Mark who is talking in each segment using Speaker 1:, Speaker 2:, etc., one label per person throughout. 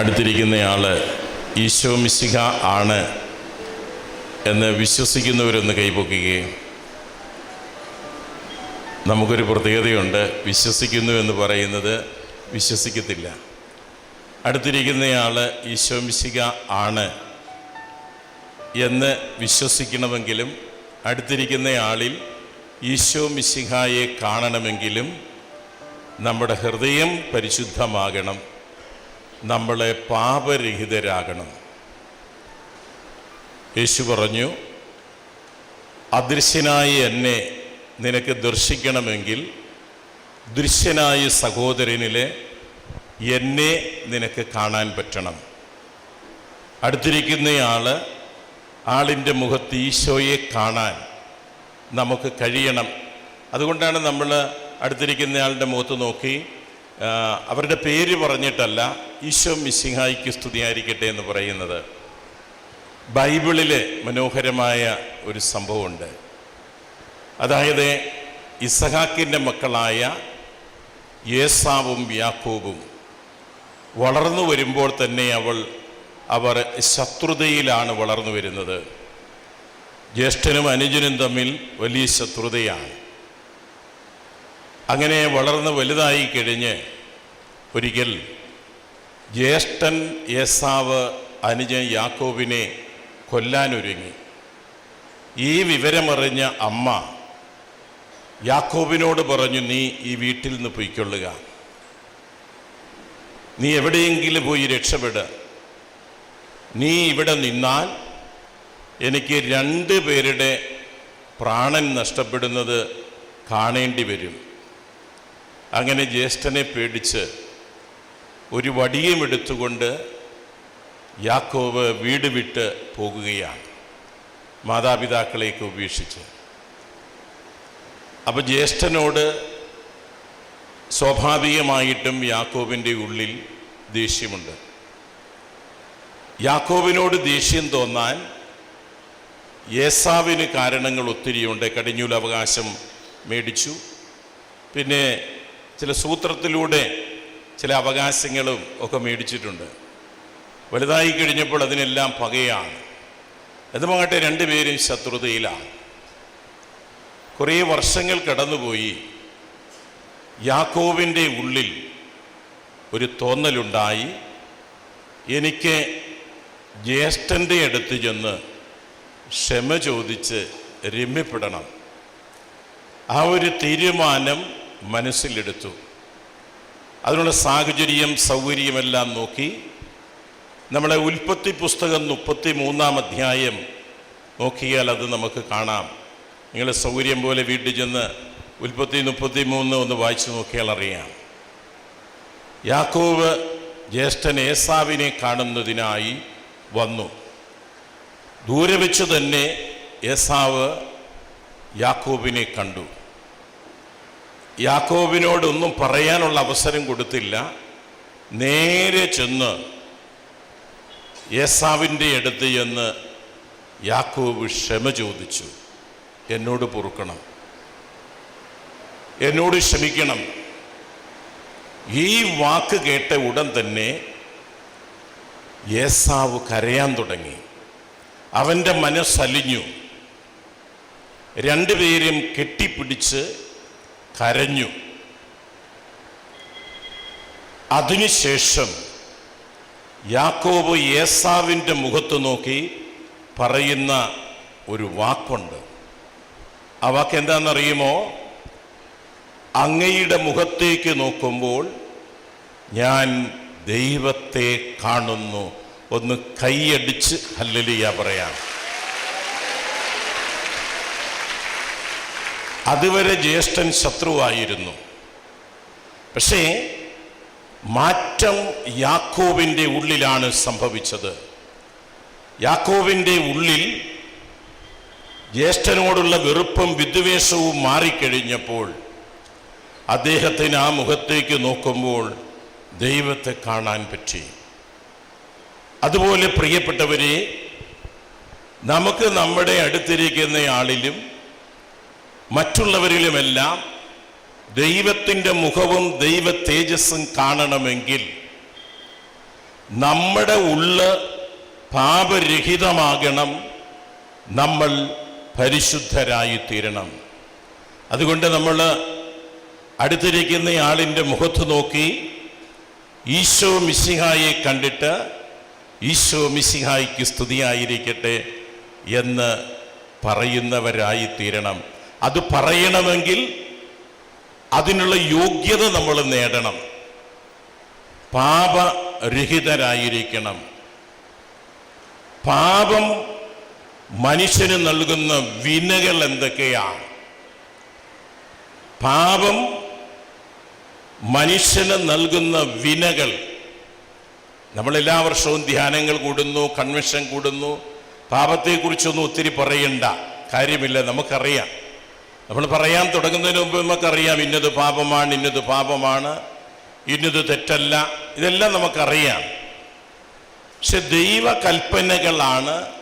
Speaker 1: അടുത്തിരിക്കുന്നയാൾ ഈശോ മിശിഹ ആണ് എന്ന് വിശ്വസിക്കുന്നവരൊന്ന് കൈപൊക്കുകയും നമുക്കൊരു പ്രത്യേകതയുണ്ട്. വിശ്വസിക്കുന്നു എന്ന് പറയുന്നത് വിശ്വസിക്കത്തില്ല. അടുത്തിരിക്കുന്നയാൾ ഈശോ മിശിഹ ആണ് എന്ന് വിശ്വസിക്കണമെങ്കിലും അടുത്തിരിക്കുന്നയാളിൽ ഈശോ മിശിഹായെ കാണണമെങ്കിലും നമ്മുടെ ഹൃദയം പരിശുദ്ധമാകണം. നമ്മളെ പാപരഹിതരാകണം. യേശു പറഞ്ഞു അദൃശ്യനായി എന്നെ നിനക്ക് ദർശിക്കണമെങ്കിൽ ദൃശ്യനായ സഹോദരനിലെ എന്നെ നിനക്ക് കാണാൻ പറ്റണം. അടുത്തിരിക്കുന്നയാൾ ആളിന്റെ മുഖത്ത് ഈശോയെ കാണാൻ നമുക്ക് കഴിയണം. അതുകൊണ്ടാണ് നമ്മൾ അടുത്തിരിക്കുന്നയാളുടെ മുഖത്ത് നോക്കി അവരുടെ പേര് പറഞ്ഞിട്ടല്ല ഈശോ മിസ്സിഹായിക്ക് സ്തുതിയായിരിക്കട്ടെ എന്ന് പറയുന്നത്. ബൈബിളിലെ മനോഹരമായ ഒരു സംഭവമുണ്ട്. അതായത് ഇസഹാക്കിന്റെ മക്കളായ യേസാവും യാക്കോബും വളർന്നു വരുമ്പോൾ തന്നെ അവൾ അവർ ശത്രുതയിലാണ് വളർന്നു വരുന്നത്. ജ്യേഷ്ഠനും അനുജനും തമ്മിൽ വലിയ ശത്രുതയാണ്. അങ്ങനെ വളർന്ന് വലുതായി കഴിഞ്ഞ് ഒരിക്കൽ ജ്യേഷ്ഠൻ യേസാവ് അനുജൻ യാക്കോബിനെ കൊല്ലാനൊരുങ്ങി. ഈ വിവരമറിഞ്ഞ അമ്മ യാക്കോബിനോട് പറഞ്ഞു നീ ഈ വീട്ടിൽ നിന്ന് പൊയ്ക്കൊള്ളുക. നീ എവിടെയെങ്കിലും പോയി രക്ഷപ്പെടുക നീ ഇവിടെ നിന്നാൽ എനിക്ക് രണ്ട് പേരുടെ പ്രാണൻ നഷ്ടപ്പെടുന്നത് കാണേണ്ടി വരും. അങ്ങനെ ജ്യേഷ്ഠനെ പേടിച്ച് ഒരു വടിയും എടുത്തുകൊണ്ട് യാക്കോവ് വീട് വിട്ട് പോകുകയാണ്. മാതാപിതാക്കളെയൊക്കെ ഉപേക്ഷിച്ച്. അപ്പോൾ ജ്യേഷ്ഠനോട് സ്വാഭാവികമായിട്ടും യാക്കോബിന്റെ ഉള്ളിൽ ദേഷ്യമുണ്ട്. യാക്കോബിനോട് ദേഷ്യം തോന്നാൻ യേസാവിന് കാരണങ്ങൾ ഒത്തിരിയുണ്ട്. കടിഞ്ഞൂലവകാശം മേടിച്ചു. പിന്നെ ചില സൂത്രത്തിലൂടെ ചില അവകാശങ്ങളും ഒക്കെ മേടിച്ചിട്ടുണ്ട്. വലുതായി കഴിഞ്ഞപ്പോൾ അതിനെല്ലാം പകയാണ്. അതുമാകട്ടെ രണ്ടുപേരും ശത്രുതയിലാണ്. കുറേ വർഷങ്ങൾ കടന്നുപോയി. യാക്കോവിന്റെ ഉള്ളിൽ ഒരു തോന്നലുണ്ടായി. എനിക്ക് ജ്യേഷ്ഠന്റെ അടുത്ത് ചെന്ന് ക്ഷമ ചോദിച്ച് രമ്യപ്പെടണം. ആ ഒരു തീരുമാനം മനസ്സിലെടുത്തു. അതിനുള്ള സാഹചര്യം സൗകര്യമെല്ലാം നോക്കി നമ്മളെ ഉൽപ്പത്തി പുസ്തകം മുപ്പത്തി മൂന്നാം അധ്യായം നോക്കിയാൽ അത് നമുക്ക് കാണാം. നിങ്ങൾ സൗകര്യം പോലെ വീട്ടിൽ ചെന്ന് ഉൽപ്പത്തി മുപ്പത്തി മൂന്ന് ഒന്ന് വായിച്ചു നോക്കിയാൽ അറിയാം. യാക്കോവ് ജ്യേഷ്ഠൻ ഏസാവിനെ കാണുന്നതിനായി വന്നു. ദൂരെ വെച്ച് തന്നെ ഏസാവ് യാക്കോബിനെ കണ്ടു. യാക്കോബിനോടൊന്നും പറയാനുള്ള അവസരം കൊടുത്തില്ല. നേരെ ചെന്ന് യേസാവിന്റെ അടുത്ത് ചെന്ന് യാക്കോബ് ക്ഷമ ചോദിച്ചു. എന്നോട് പൊറുക്കണം. എന്നോട് ക്ഷമിക്കണം. ഈ വാക്ക് കേട്ട ഉടൻ തന്നെ യേസാവ് കരയാൻ തുടങ്ങി. അവന്റെ മനസ്സലിഞ്ഞു. രണ്ടുപേരും കെട്ടിപ്പിടിച്ച് കരഞ്ഞു. അതിനുശേഷം യാക്കോബ് ഏസാവിന്റെ മുഖത്ത് നോക്കി പറയുന്ന ഒരു വാക്കുണ്ട്. ആ വാക്ക് എന്താണെന്നറിയുമോ? അങ്ങയുടെ മുഖത്തേക്ക് നോക്കുമ്പോൾ ഞാൻ ദൈവത്തെ കാണുന്നു. ഒന്ന് കൈയടിച്ച് ഹല്ലലിയ പറയാം. അതുവരെ ജ്യേഷ്ഠൻ ശത്രുവായിരുന്നു. പക്ഷേ മാറ്റം യാക്കോവിന്റെ ഉള്ളിലാണ് സംഭവിച്ചത്. യാക്കോവിന്റെ ഉള്ളിൽ ജ്യേഷ്ഠനോടുള്ള വെറുപ്പും വിദ്വേഷവും മാറിക്കഴിഞ്ഞപ്പോൾ അദ്ദേഹത്തിന് ആ മുഖത്തേക്ക് നോക്കുമ്പോൾ ദൈവത്തെ കാണാൻ പറ്റി. അതുപോലെ പ്രിയപ്പെട്ടവരെ നമുക്ക് നമ്മുടെ അടുത്തിരിക്കുന്ന ആളിലും മറ്റുള്ളവരിലുമെല്ലാം ദൈവത്തിന്റെ മുഖവും ദൈവ തേജസ്സും കാണണമെങ്കിൽ നമ്മുടെ ഉള്ള് പാപരഹിതമാകണം നമ്മൾ പരിശുദ്ധരായി തീരണം അതുകൊണ്ട് നമ്മൾ അടുത്തിരിക്കുന്ന ആളിന്റെ മുഖത്ത് നോക്കി ഈശോ മിസിഹായെ കണ്ടിട്ട് ഈശോ മിസിഹായിക്ക് സ്തുതിയായിരിക്കട്ടെ എന്ന് പറയുന്നവരായി തീരണം അത് പറയണമെങ്കിൽ അതിനുള്ള യോഗ്യത നമ്മൾ നേടണം. പാപരഹിതരായിരിക്കണം. പാപം മനുഷ്യന് നൽകുന്ന വിനകൾ എന്തൊക്കെയാണ് പാപം മനുഷ്യന് നൽകുന്ന വിനകൾ. നമ്മൾ എല്ലാ വർഷവും ധ്യാനങ്ങൾ കൂടുന്നു കൺവെൻഷൻ കൂടുന്നു. പാപത്തെക്കുറിച്ചൊന്നും ഒത്തിരി പറയണ്ട. കാര്യമില്ല നമുക്കറിയാം. നമ്മൾ പറയാൻ തുടങ്ങുന്നതിന് മുമ്പ് നമുക്കറിയാം ഇന്നത് പാപമാണ് ഇന്നത് പാപമാണ് ഇന്നത് തെറ്റല്ല ഇതെല്ലാം നമുക്കറിയാം. പക്ഷെ ദൈവ കൽപ്പനകളാണ്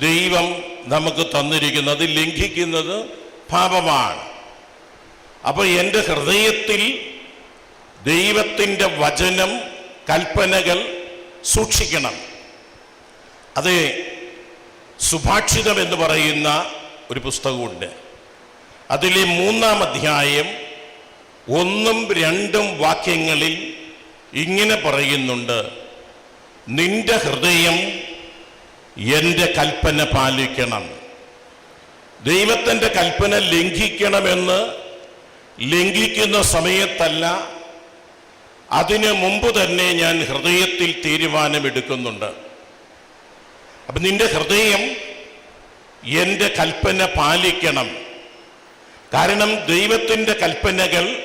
Speaker 1: ദൈവം നമുക്ക് തന്നിരിക്കുന്നത് ലംഘിക്കുന്നത് പാപമാണ്. അപ്പോൾ എന്റെ ഹൃദയത്തിൽ ദൈവത്തിന്റെ വചനം കൽപ്പനകൾ സൂക്ഷിക്കണം. അത് സുഭാഷിതം എന്ന് പറയുന്ന ഒരു പുസ്തകമുണ്ട്. അതിലെ മൂന്നാം അധ്യായം ഒന്നും രണ്ടും വാക്യങ്ങളിൽ ഇങ്ങനെ പറയുന്നുണ്ട്. നിന്റെ ഹൃദയം എന്റെ കൽപ്പന പാലിക്കണം. ദൈവത്തിന്റെ കൽപ്പന ലംഘിക്കണമെന്ന് ലംഘിക്കുന്ന സമയത്തല്ല അതിനു മുമ്പ് തന്നെ ഞാൻ ഹൃദയത്തിൽ തീരുമാനമെടുക്കുന്നുണ്ട്. അപ്പം നിന്റെ ഹൃദയം എന്റെ കൽപ്പന പാലിക്കണം. കാരണം ദൈവത്തിന്റെ കൽപ്പനകൾ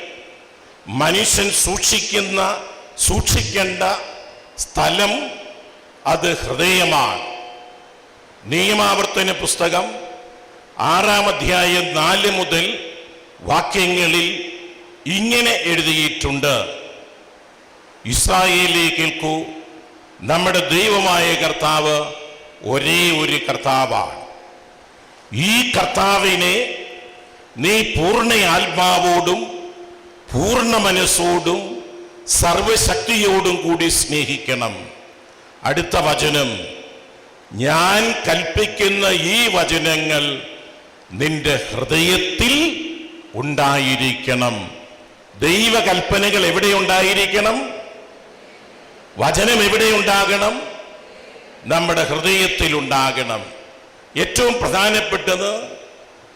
Speaker 1: മനുഷ്യൻ സൂക്ഷിക്കുന്ന സൂക്ഷിക്കേണ്ട സ്ഥലം അത് ഹൃദയമാണ്. നിയമാവർത്തന പുസ്തകം ആറാം അധ്യായം നാല് മുതൽ വാക്യങ്ങളിൽ ഇങ്ങനെ എഴുതിയിട്ടുണ്ട്. ഇസ്രായേലി കേൾക്കൂ നമ്മുടെ ദൈവമായ കർത്താവ് ഒരേ ഒരു കർത്താവാണ്. ഈ കർത്താവിനെ നീ പൂർണ ആത്മാവോടും പൂർണ മനസ്സോടും സർവശക്തിയോടും കൂടി സ്നേഹിക്കണം. അടുത്ത വചനം ഞാൻ കൽപ്പിക്കുന്ന ഈ വചനങ്ങൾ നിന്റെ ഹൃദയത്തിൽ ഉണ്ടായിരിക്കണം. ദൈവകൽപ്പനകൾ എവിടെ ഉണ്ടായിരിക്കണം? വചനം എവിടെ ഉണ്ടാകണം? നമ്മുടെ ഹൃദയത്തിൽ ഉണ്ടാകണം. ഏറ്റവും പ്രധാനപ്പെട്ടത്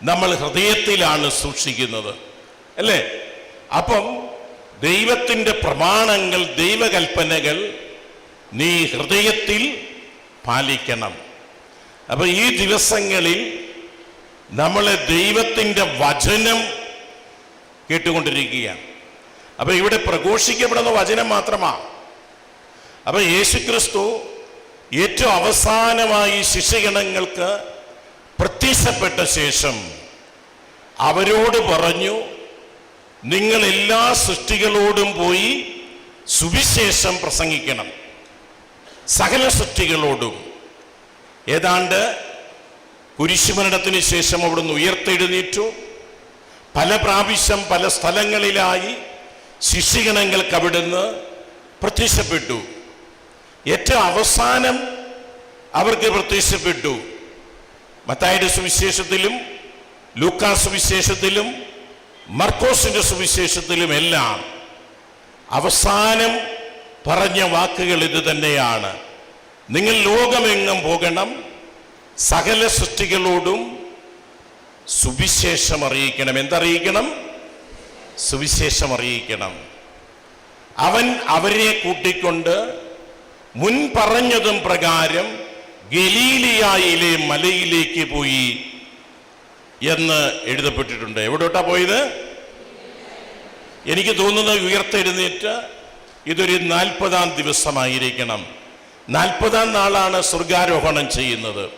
Speaker 1: നമ്മൾ ഹൃദയത്തിലാണ് സൂക്ഷിക്കുന്നത്. അല്ലേ? അപ്പം ദൈവത്തിന്റെ പ്രമാണങ്ങൾ ദൈവകൽപ്പനകൾ നീ ഹൃദയത്തിൽ പാലിക്കണം. അപ്പം ഈ ദിവസങ്ങളിൽ നമ്മളെ ദൈവത്തിന്റെ വചനം കേട്ടുകൊണ്ടിരിക്കുകയാണ്. അപ്പം ഇവിടെ പ്രഘോഷിക്കപ്പെടുന്ന വചനം മാത്രമാണ് അപ്പം യേശുക്രിസ്തു ഏറ്റവും അവസാനമായി ശിഷ്യഗണങ്ങൾക്ക് പ്രത്യക്ഷപ്പെട്ട ശേഷം അവരോട് പറഞ്ഞു നിങ്ങൾ എല്ലാ സൃഷ്ടികളോടും പോയി സുവിശേഷം പ്രസംഗിക്കണം. സകല സൃഷ്ടികളോടും. ഏതാണ്ട് കുരിശുമരണത്തിന് ശേഷം അവിടുന്ന് ഉയർത്തെഴുന്നേറ്റു. പല പ്രാവശ്യം പല സ്ഥലങ്ങളിലായി ശിഷ്യഗണങ്ങൾക്ക് അവിടുന്ന് പ്രത്യക്ഷപ്പെട്ടു. ഏറ്റവും അവസാനം അവർക്ക് പ്രത്യക്ഷപ്പെട്ടു. മത്തായുടെ സുവിശേഷത്തിലും ലൂക്കാ സുവിശേഷത്തിലും മർക്കോസിന്റെ സുവിശേഷത്തിലും എല്ലാം അവസാനം പറഞ്ഞ വാക്കുകൾ ഇത് തന്നെയാണ്. നിങ്ങൾ ലോകമെങ്ങും പോകണം സകല സൃഷ്ടികളോടും സുവിശേഷം അറിയിക്കണം. എന്തറിയിക്കണം? സുവിശേഷം അറിയിക്കണം. അവൻ അവരെ കൂട്ടിക്കൊണ്ട് മുൻ പറഞ്ഞതും പ്രകാരം ഗലീലിയായിലെ മലയിലേക്ക് പോയി എന്ന് എഴുതപ്പെട്ടിട്ടുണ്ട്. എവിടോട്ടാ പോയത്? എനിക്ക് തോന്നുന്നത് ഉയർത്തെഴുന്നേറ്റ് ഇതൊരു നാൽപ്പതാം ദിവസമായിരിക്കണം. നാൽപ്പതാം നാളാണ് സ്വർഗാരോഹണം ചെയ്യുന്നത്.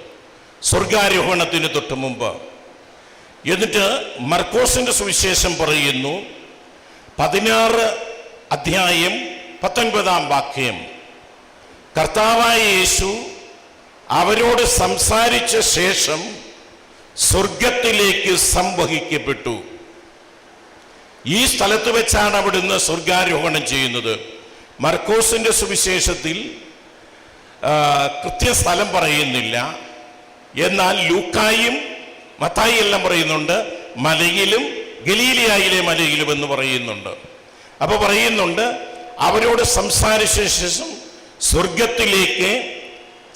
Speaker 1: സ്വർഗാരോഹണത്തിന് തൊട്ട് മുമ്പ്. എന്നിട്ട് മർക്കോസിന്റെ സുവിശേഷം പറയുന്നു പതിനാറ് അധ്യായം പത്തൊൻപതാം വാക്യം. കർത്താവായ യേശു അവരോട് സംസാരിച്ച ശേഷം സ്വർഗത്തിലേക്ക് സംവഹിക്കപ്പെട്ടു. ഈ സ്ഥലത്ത് വെച്ചാണ് അവിടുന്ന് സ്വർഗാരോഹണം ചെയ്യുന്നത്. മർക്കോസിന്റെ സുവിശേഷത്തിൽ കൃത്യ സ്ഥലം പറയുന്നില്ല. എന്നാൽ ലൂക്കായും മത്തായി എല്ലാം പറയുന്നുണ്ട്. മലയിലും ഗലീലിയായിലെ മലയിലും എന്ന് പറയുന്നുണ്ട്. അപ്പൊ പറയുന്നുണ്ട് അവരോട് സംസാരിച്ച ശേഷം സ്വർഗത്തിലേക്ക്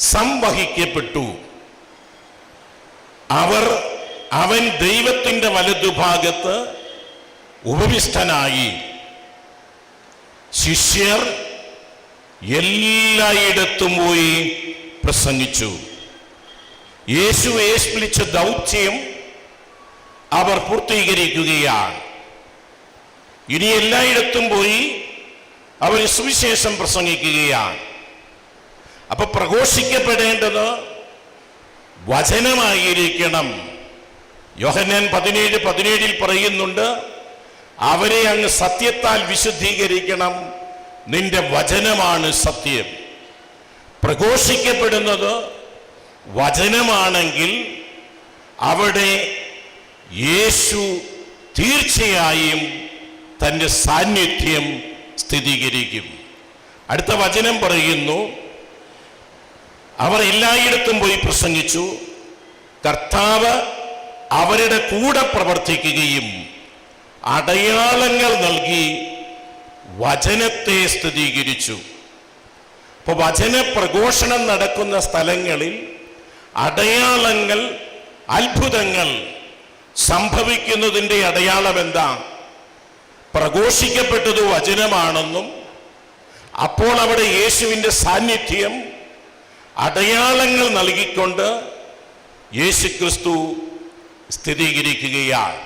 Speaker 1: സംവഹിക്കപ്പെട്ടു. അവർ അവൻ ദൈവത്തിന്റെ വലതുഭാഗത്ത് ഉപവിഷ്ടനായി. ശിഷ്യർ എല്ലായിടത്തും പോയി പ്രസംഗിച്ചു. യേശു ഏഷ്പിളിച്ച ദൗത്യം അവർ പൂർത്തീകരിക്കുകയാണ്. ഇനി എല്ലായിടത്തും പോയി അവർ സുവിശേഷം പ്രസംഗിക്കുകയാണ്. അപ്പൊ പ്രഘോഷിക്കപ്പെടേണ്ടത് വചനമായിരിക്കണം. യോഹന്നാൻ പതിനേഴ് പതിനേഴിൽ പറയുന്നുണ്ട് അവരെ അങ്ങ് സത്യത്താൽ വിശുദ്ധീകരിക്കണം. നിന്റെ വചനമാണ് സത്യം. പ്രഘോഷിക്കപ്പെടുന്നത് വചനമാണെങ്കിൽ അവിടെ യേശു തീർച്ചയായും തന്റെ സാന്നിധ്യം സ്ഥിരീകരിക്കും അടുത്ത വചനം പറയുന്നു അവർ എല്ലായിടത്തും പോയി പ്രസംഗിച്ചു. കർത്താവ് അവരുടെ കൂടെ പ്രവർത്തിക്കുകയും അടയാളങ്ങൾ നൽകി വചനത്തെ സ്ഥിരീകരിച്ചു അപ്പൊ വചന പ്രഘോഷണം നടക്കുന്ന സ്ഥലങ്ങളിൽ അടയാളങ്ങൾ അത്ഭുതങ്ങൾ സംഭവിക്കുന്നതിന്റെ അടയാളം എന്താ പ്രഘോഷിക്കപ്പെട്ടത് വചനമാണെന്നും അപ്പോൾ അവിടെ യേശുവിന്റെ സാന്നിധ്യം അടയാളങ്ങൾ നൽകിക്കൊണ്ട് യേശുക്രിസ്തു സ്ഥിരീകരിക്കുകയാണ്.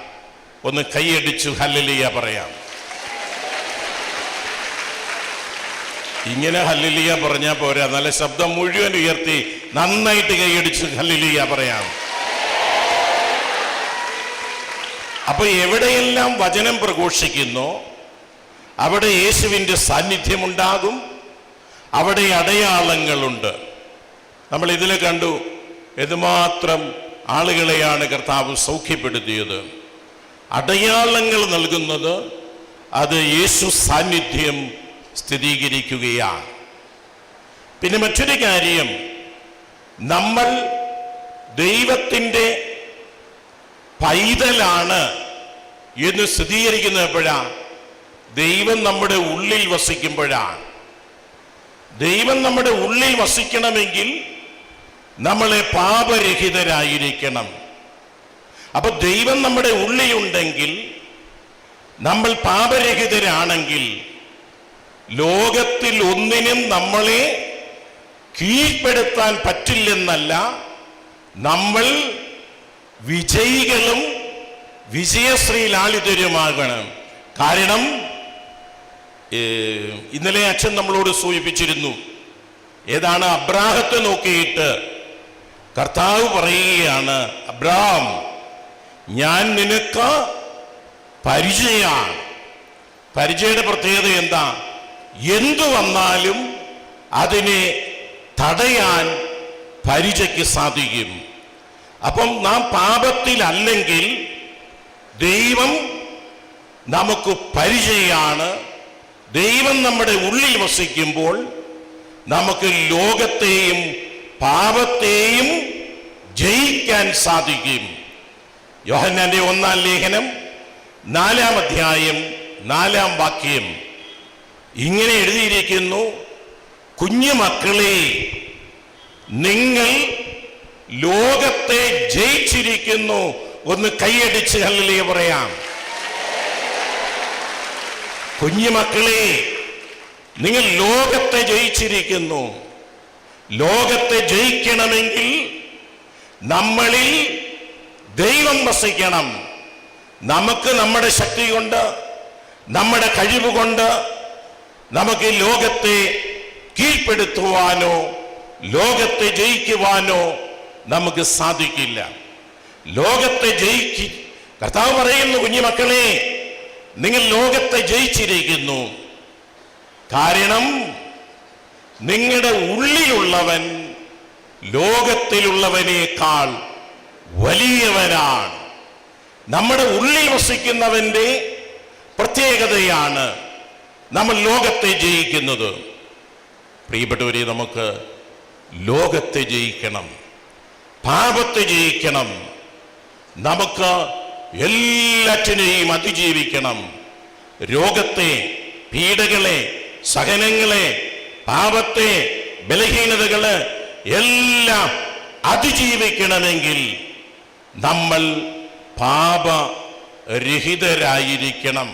Speaker 1: ഒന്ന് കൈയടിച്ചു ഹല്ലലിയ പറയാം. ഇങ്ങനെ ഹല്ലിലിയ പറഞ്ഞാൽ പോരാ. നല്ല ശബ്ദം മുഴുവൻ ഉയർത്തി നന്നായിട്ട് കൈയടിച്ച് ഹല്ലിലിയ പറയാം. അപ്പൊ എവിടെയെല്ലാം വചനം പ്രഘോഷിക്കുന്നു അവിടെ യേശുവിന്റെ സാന്നിധ്യമുണ്ടാകും അവിടെ അടയാളങ്ങളുണ്ട്. നമ്മൾ ഇതിൽ കണ്ടു എന്തുമാത്രം ആളുകളെയാണ് കർത്താവ് സൗഖ്യപ്പെടുത്തിയത്. അടയാളങ്ങൾ നൽകുന്നത് അത് യേശു സാന്നിധ്യം സ്ഥിരീകരിക്കുകയാണ്. പിന്നെ മറ്റൊരു കാര്യം നമ്മൾ ദൈവത്തിന്റെ പൈതലാണ് എന്ന് സ്ഥിരീകരിക്കുന്ന എപ്പോഴാണ് ദൈവം നമ്മുടെ ഉള്ളിൽ വസിക്കുമ്പോഴാണ്. ദൈവം നമ്മുടെ ഉള്ളിൽ വസിക്കണമെങ്കിൽ നമ്മളെ പാപരഹിതരായിരിക്കണം. അപ്പൊ ദൈവം നമ്മുടെ ഉള്ളിലുണ്ടെങ്കിൽ നമ്മൾ പാപരഹിതരാണെങ്കിൽ ലോകത്തിൽ ഒന്നിനും നമ്മളെ കീഴ്പ്പെടുത്താൻ പറ്റില്ലെന്നല്ല നമ്മൾ വിജയികളും വിജയശ്രീലാളിതരുമാകണം. കാരണം ഇന്നലെ അച്ഛൻ നമ്മളോട് സൂചിപ്പിച്ചിരുന്നു ഏതാണ് അബ്രാഹത്തെ നോക്കിയിട്ട് കർത്താവ് പറയുകയാണ് അബ്രാം ഞാൻ നിനക്ക് പരിചയമാണ് പരിചയയുടെ പ്രത്യേകത എന്താ? എന്തു വന്നാലും അതിനെ തടയാൻ പരിചയ്ക്ക് സാധിക്കും. അപ്പം നാം പാപത്തിലല്ലെങ്കിൽ ദൈവം നമുക്ക് പരിചയമാണ് ദൈവം നമ്മുടെ ഉള്ളിൽ വസിക്കുമ്പോൾ നമുക്ക് ലോകത്തെയും പാപത്തെയും ജയിക്കാൻ സാധിക്കും. യോഹന്നാന്റെ ഒന്നാം ലേഖനം നാലാം അധ്യായം നാലാം വാക്യം. ഇങ്ങനെ എഴുതിയിരിക്കുന്നു കുഞ്ഞു മക്കളെ നിങ്ങൾ ലോകത്തെ ജയിച്ചിരിക്കുന്നു. ഒന്ന് കൈയടിച്ച് ഹല്ലേലൂയ പറയാം. കുഞ്ഞു മക്കളെ നിങ്ങൾ ലോകത്തെ ജയിച്ചിരിക്കുന്നു. ലോകത്തെ ജയിക്കണമെങ്കിൽ നമ്മളിൽ ദൈവം വസിക്കണം. നമുക്ക് നമ്മുടെ ശക്തി കൊണ്ട് നമ്മുടെ കഴിവ് കൊണ്ട് നമുക്ക് ലോകത്തെ കീഴ്പ്പെടുത്തുവാനോ ലോകത്തെ ജയിക്കുവാനോ നമുക്ക് സാധിക്കില്ല. ലോകത്തെ ജയിക്കി കർത്താവ് പറയുന്നു കുഞ്ഞുമക്കളെ നിങ്ങൾ ലോകത്തെ ജയിച്ചിരിക്കുന്നു. കാരണം നിങ്ങളുടെ ഉള്ളിലുള്ളവൻ ലോകത്തിലുള്ളവനേക്കാൾ വലിയവനാണ്. നമ്മുടെ ഉള്ളിൽ വസിക്കുന്നവന്റെ പ്രത്യേകതയാണ് നമ്മൾ ലോകത്തെ ജയിക്കുന്നത്. പ്രിയപ്പെട്ടവരെ നമുക്ക് ലോകത്തെ ജയിക്കണം പാപത്തെ ജയിക്കണം നമുക്ക് എല്ലാറ്റിനെയും അതിജീവിക്കണം. രോഗത്തെ പീഡകളെ സഹനങ്ങളെ പാപത്തെ ബലഹീനതകൾ എല്ലാം അതിജീവിക്കണമെങ്കിൽ നമ്മൾ പാപരഹിതരായിരിക്കണം.